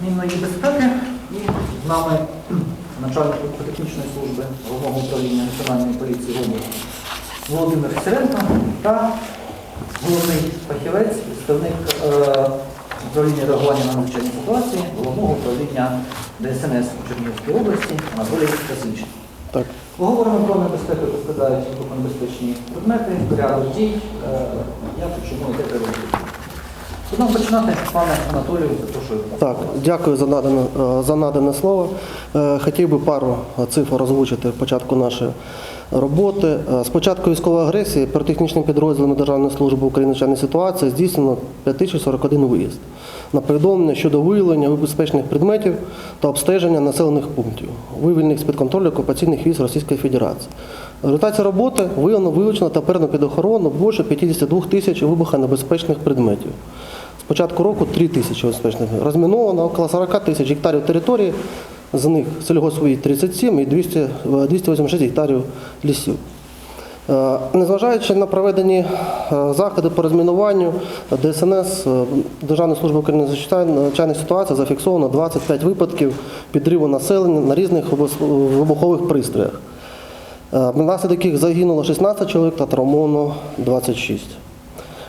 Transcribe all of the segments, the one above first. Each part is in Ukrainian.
мінної безпеки і з нами начальник технічної служби головного управління Національної поліції області Володимир Сиренко та головний фахівець, представник е, управління реагування на надзвичайні ситуації головного управління ДСНС у Чернігівській області Анатолій Касильчик. Так. Поговоримо про небезпеку, яку складають вибухонебезпечні предмети, порядок дій, е, як і чому і де треба діяти. Будемо починати, пане Анатолію, запрошую. Так, дякую за надане, е, за надане слово. Е, Хотів би пару цифр озвучити початку нашої роботи. Е, З початку військової агресії піротехнічним підрозділами Державної служби України надзвичайної ситуації здійснено 5041 виїзд на повідомлення щодо виявлення небезпечних предметів та обстеження населених пунктів, вивільних з-під контролю окупаційних військ Російської Федерації. В результаті роботи виявлено вилучено та передано під охорону більше 52 тисяч вибухонебезпечних предметів. З початку року 3 тисячі безпечних розміновано около 40 тисяч гектарів території, з них сільгоспугідь 37 і 200, е, 286 гектарів лісів. Е, Незважаючи на проведені е, заходи по розмінуванню, ДСНС Державної служби України з надзвичайних ситуацій зафіксовано 25 випадків підриву населення на різних вибухових пристроях. Е, Внаслідок яких загинуло 16 чоловік та травмовано 26.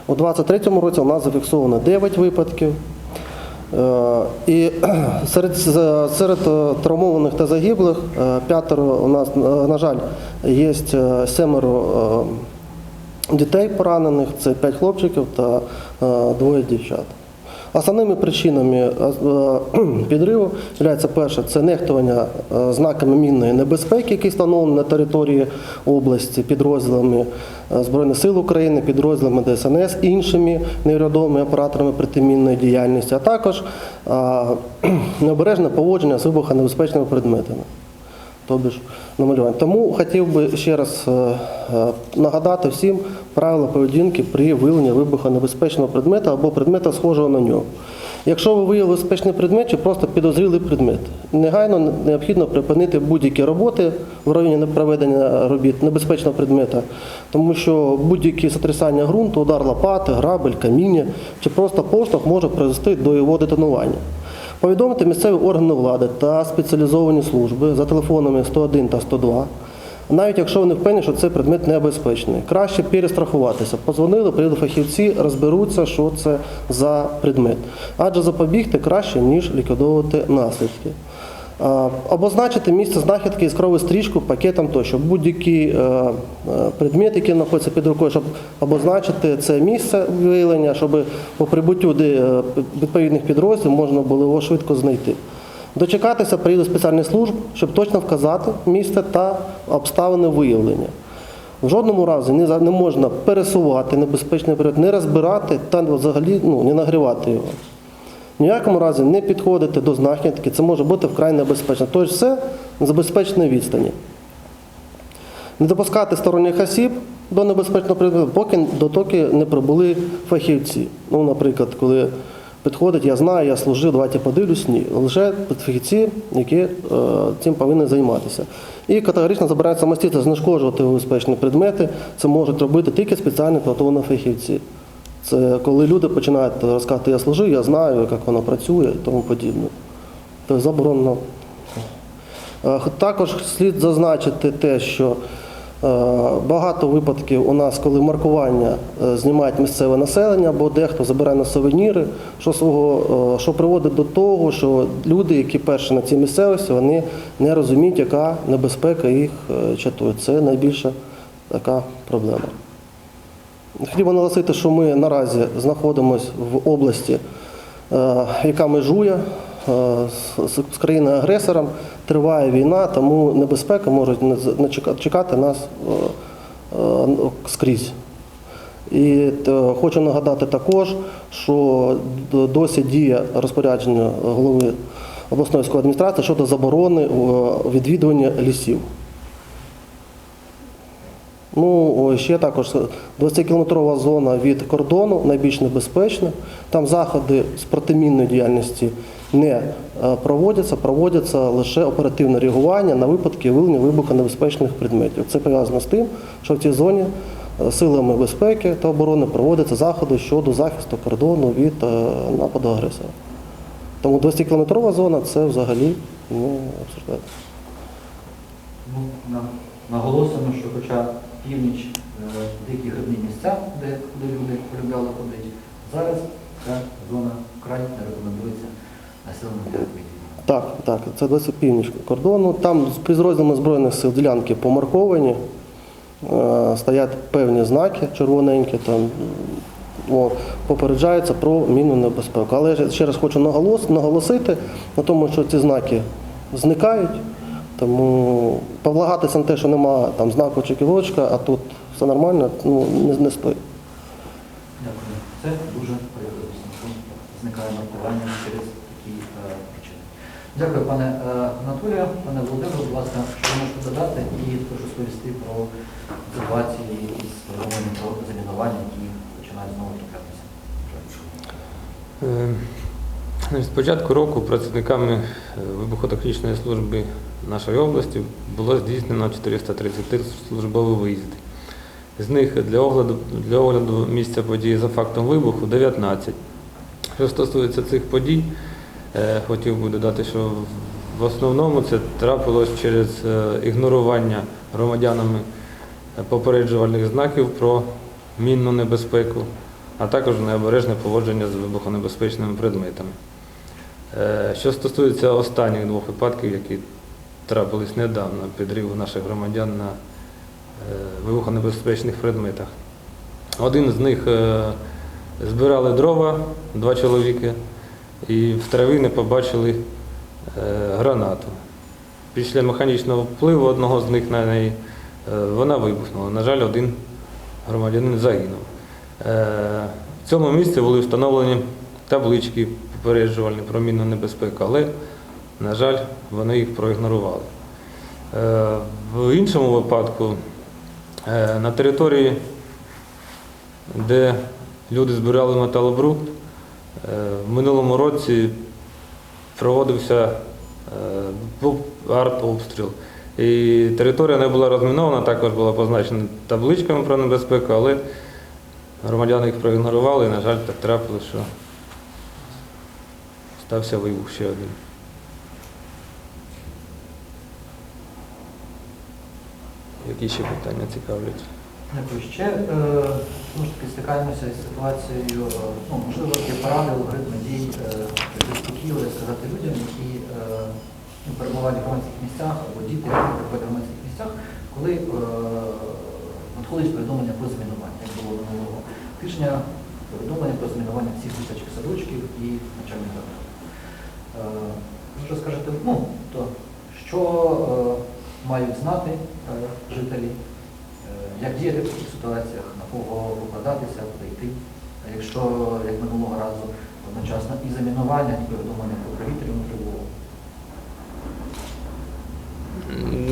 У 2023 році у нас зафіксовано 9 випадків. Е, І серед, серед е, травмованих та загиблих п'ятеро у нас, на жаль, є семеро дітей поранених, це 5 хлопчиків та двоє дівчат. Основними причинами е, е, підриву є перше це нехтування е, знаками мінної небезпеки, які встановлені на території області підрозділами Збройних сил України, підрозділами ДСНС, іншими невідомими операторами протимінної діяльності, а також необережне поводження з вибухонебезпечними предметами. Тобто ж намалювання. Тому хотів би ще раз е, е, нагадати всім правила поведінки при виявленні вибухонебезпечного предмета або предмета, схожого на нього. Якщо ви виявили безпечний предмет чи просто підозрілий предмет, негайно необхідно припинити будь-які роботи в районі проведення робіт небезпечного предмета, тому що будь-які сотрясання ґрунту, удар лопати, грабель, каміння чи просто поштовх може призвести до його детонування. Повідомити місцеві органи влади та спеціалізовані служби за телефонами 101 та 102, навіть якщо вони впевнені, що цей предмет небезпечний. Краще перестрахуватися. Позвонили, приїдуть фахівці, розберуться, що це за предмет. Адже запобігти краще, ніж ліквідовувати наслідки. Обозначити місце знахідки іскровою стрічку, пакетом тощо. Будь-який е, е, предмет, який знаходиться під рукою, щоб обозначити це місце виявлення, щоб по прибуттю е, відповідних підрозділів можна було його швидко знайти. Дочекатися приїду спеціальних служб, щоб точно вказати місце та обставини виявлення. В жодному разі не, не можна пересувати небезпечний предмет, не розбирати та взагалі ну, не нагрівати його. Ніякому разі не підходити до знахідки, це може бути вкрай небезпечно. Тобто все на забезпеченій відстані. Не допускати сторонніх осіб до небезпечного предмету, поки дотоки не прибули фахівці. Ну, наприклад, коли підходить, я знаю, я служив, давайте подивлюсь, ні. Лише фахівці, які е, цим повинні займатися. І категорично забирають самостійно знешкоджувати безпечні предмети. Це можуть робити тільки спеціально підготовлені фахівці. Це коли люди починають розказати, я служив, я знаю, як воно працює і тому подібне. Тобто заборонено. Е, Також слід зазначити те, що е, багато випадків у нас, коли маркування е, знімають місцеве населення, або дехто забирає на сувеніри, що, свого, що приводить до того, що люди, які перші на цій місцевості, вони не розуміють, яка небезпека їх чатує. Це найбільша така проблема. Би наголосити, що ми наразі знаходимося в області, е, яка межує е, з- країною-агресором. Триває війна, тому небезпека може чекати нас е, скрізь. І хочу нагадати також, що досі діє розпорядження голови обласної військової адміністрації щодо заборони відвідування лісів. Ну, ще також 20-кілометрова зона від кордону найбільш небезпечна. Там заходи з протимінної діяльності не е, проводяться, проводяться лише оперативне реагування на випадки виявлення вибухонебезпечних предметів. Це пов'язано з тим, що в цій зоні е, силами безпеки та оборони проводяться заходи щодо захисту кордону від е, нападу агресора. Тому 20-кілометрова зона це взагалі не обсуждається. Ну, наголосимо, що хоча північ е, дикі грибні місця, де, де люди полюбляли ходити, зараз ця зона вкрай не рекомендується населеним пунктам. Так, так, це досить північ кордону. Там з підрозділами Збройних сил ділянки помарковані, е, стоять певні знаки червоненькі, там о, попереджається про мінну небезпеку. Але я ще раз хочу наголос, наголосити на тому, що ці знаки зникають, тому повлагатися на те, що немає там знаку чи кілочка, а тут все нормально, ну, не, не стоїть. Дякую. Це дуже перекорисно, зникає маркування через такі е, причини. Дякую, пане е, Анатолію. Пане Володимире, будь ласка, що ви можете додати і прошу сповісти про ситуації із перемовини про замінування, які починають знову траплятися. Е, З початку року працівниками вибухотехнічної служби нашої області було здійснено 433 службові виїзди. З них для огляду, для огляду місця події за фактом вибуху 19. Що стосується цих подій, е, хотів би додати, що в основному це трапилось через е, ігнорування громадянами е, попереджувальних знаків про мінну небезпеку, а також необережне поводження з вибухонебезпечними предметами. Що стосується останніх двох випадків, які трапились недавно, підриву наших громадян на е, вибухонебезпечних предметах. Один з них е, збирали дрова, два чоловіки, і в траві не побачили е, гранату. Після механічного впливу одного з них на неї вона вибухнула. На жаль, один громадянин загинув. В цьому місці були встановлені таблички попереджувальні про мінну небезпеку, але, на жаль, вони їх проігнорували. Е, В іншому випадку е, на території, де люди збирали металобрухт, е, в минулому році проводився артобстріл. І територія не була розмінована, також була позначена табличками про небезпеку, але громадяни їх проігнорували і, на жаль, так трапилося, що стався вибух ще один. Які ще питання цікавлять? Дякую. Ще е, ж таки стикаємося із ситуацією, е, ну, можливо, є поради, алгоритми дій, е, заспокійливо сказати людям, які ну, перебувають в громадських місцях або діти, які перебувають в громадських місцях, коли надходить повідомлення про змінування, як було минулого тижня, повідомлення про змінування всіх дитячих садочків і навчальних закладів. Е, Що скажете, ну, то що мають знати е, жителі? Е, Як діяти в таких ситуаціях, на кого покладатися, куди йти? Якщо, як минулого разу, одночасно і замінування, і повідомлення про повітряну тривогу.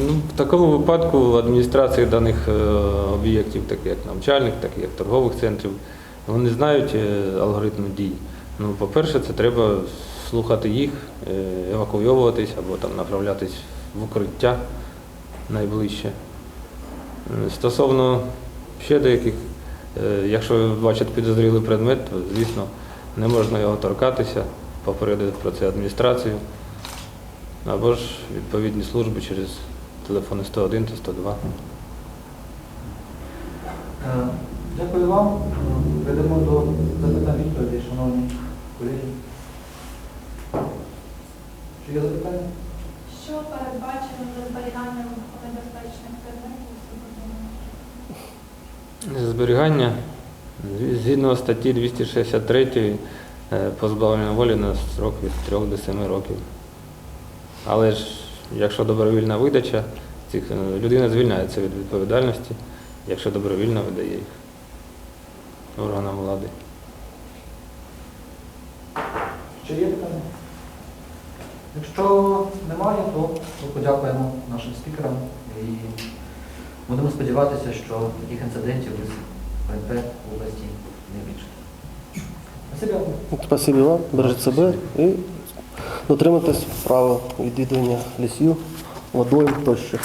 Ну, в такому випадку адміністрації даних е, об'єктів, таких як навчальних, так як торгових центрів, вони знають алгоритм дій. Ну, по-перше, це треба слухати їх, евакуйовуватись або там направлятись в укриття найближче. Стосовно ще деяких, е, якщо бачать підозрілий предмет, то, звісно, не можна його торкатися, попередити про це адміністрацію або ж відповідні служби через телефони 101 та 102. Е, Дякую вам. Перейдемо до запитань відповідей, шановні колеги. Чи є запитання? Що передбачено за зберіганням небезпечних предметів свободного? Зберігання згідно статті 263 е, позбавлення волі на строк від 3 до 7 років. Але ж якщо добровільна видача, цих е, людина звільняється від відповідальності, якщо добровільно видає їх органам влади. Ще є питання? Якщо немає, то ми подякуємо нашим спікерам і будемо сподіватися, що таких інцидентів із ПНП в області не більше. Спасибі. Спасибі вам, бережіть себе і дотримуйтесь правил відвідування лісів, водою тощо.